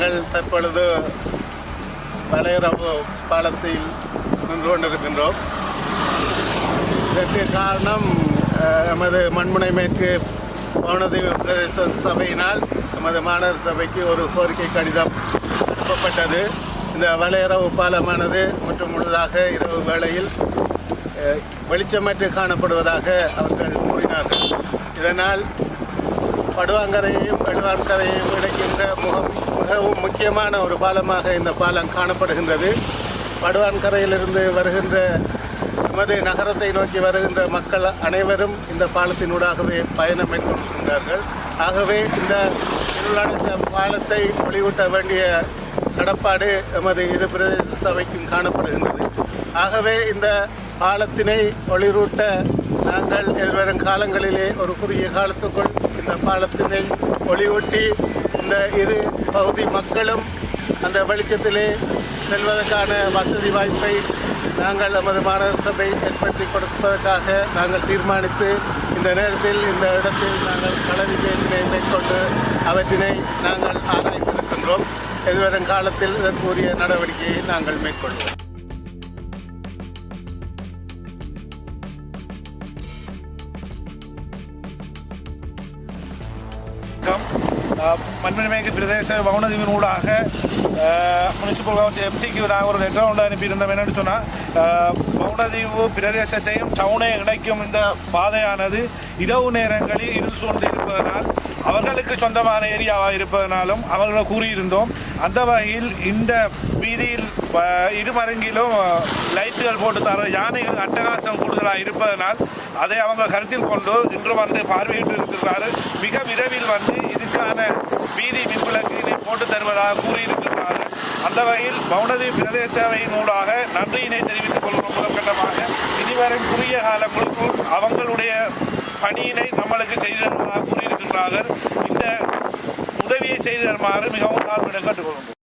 நாங்கள் தற்பொழுது வளையரவு பாலத்தில் நின்று கொண்டிருக்கின்றோம். இதற்கு காரணம் எமது மண்முனை மேற்கு பவனதீவு பிரதேச சபையினால் எமது மாநகர சபைக்கு ஒரு கோரிக்கை கடிதம் அனுப்பப்பட்டது. இந்த வளையரவு பாலமானது மற்றும் முழுதாக இரவு வேளையில் வெளிச்சமற்று காணப்படுவதாக அவர்கள் கூறினார்கள். இதனால் படுவாங்கரையையும் வெள்ளுவான்கரையையும் இணைக்கின்ற முக மிகவும் முக்கியமான ஒரு பாலமாக இந்த பாலம் காணப்படுகின்றது. படுவான்கரையிலிருந்து வருகின்ற நமது நகரத்தை நோக்கி வருகின்ற மக்கள் அனைவரும் இந்த பாலத்தினூடாகவே பயணம் மேற்கொள்கின்றார்கள் ஆகவே இந்த இருளடைந்த பாலத்தை ஒளியூட்ட வேண்டிய கடப்பாடு எமது இரு பிரதேச சபைக்கும் காணப்படுகின்றது. ஆகவே இந்த பாலத்தினை ஒளிரூட்ட நாங்கள் எதிர்வரும் காலங்களிலே ஒரு குறுகிய காலத்துக்குள் இந்த பாலத்தினை ஒளியூட்டி இந்த இரு பகுதி மக்களும் அந்த வெளிச்சத்திலே செல்வதற்கான வசதி வாய்ப்பை நாங்கள் நமது மாநகர சபை ஏற்படுத்தி கொடுப்பதற்காக நாங்கள் தீர்மானித்து இந்த நேரத்தில் இந்த இடத்தில் நாங்கள் களரி பேச்சினை மேற்கொண்டு அவற்றினை நாங்கள் ஆராய்ந்திருக்கின்றோம் எதிர்வரும் காலத்தில் இதற்குரிய நடவடிக்கையை நாங்கள் மேற்கொள்வோம். வணக்கம். மண்மணிமேற்கு பிரதேச வவுனதீவினூடாக முனிசிபல் கவுன்சில் எம்சிக்கு நாங்கள் ஒரு லெட்டர் ஒன்று அனுப்பியிருந்தோம். என்னென்னு சொன்னால் வவுனதீவு பிரதேசத்தையும் டவுனை இணைக்கும் இந்த பாதையானது இரவு நேரங்களில் இருள் சூழ்ந்து இருப்பதனால் அவர்களுக்கு சொந்தமான ஏரியாவாக இருப்பதனாலும் அவர்கள் கூறியிருந்தோம். அந்த வகையில் இந்த வீதியில் இருமருங்கிலும் லைட்டுகள் போட்டு தர யானைகள் அட்டகாசம் கூடுதலாக இருப்பதனால் அதை அவங்க கருத்தில் கொண்டு இன்று வந்து பார்வையிட்டு இருக்கிறார்கள். மிக விரைவில் வந்து அதற்கான வீதி மின்விளக்கினை போட்டு தருவதாக கூறியிருக்கிறார்கள் அந்த வகையில் பவுனதி பிரதேசவையினூடாக நன்றியினை தெரிவித்துக் கொள்வதன் முதற்கட்டமாக இனிவரும் குறுகிய காலங்களுக்குள் அவங்களுடைய பணியினை நம்மளுக்கு செய்து தருவதாக கூறியிருக்கின்றார்கள். இந்த உதவியை செய்து தருமாறு மிகவும் தாழ்மையுடன் கேட்டுக்கொள்கிறோம்.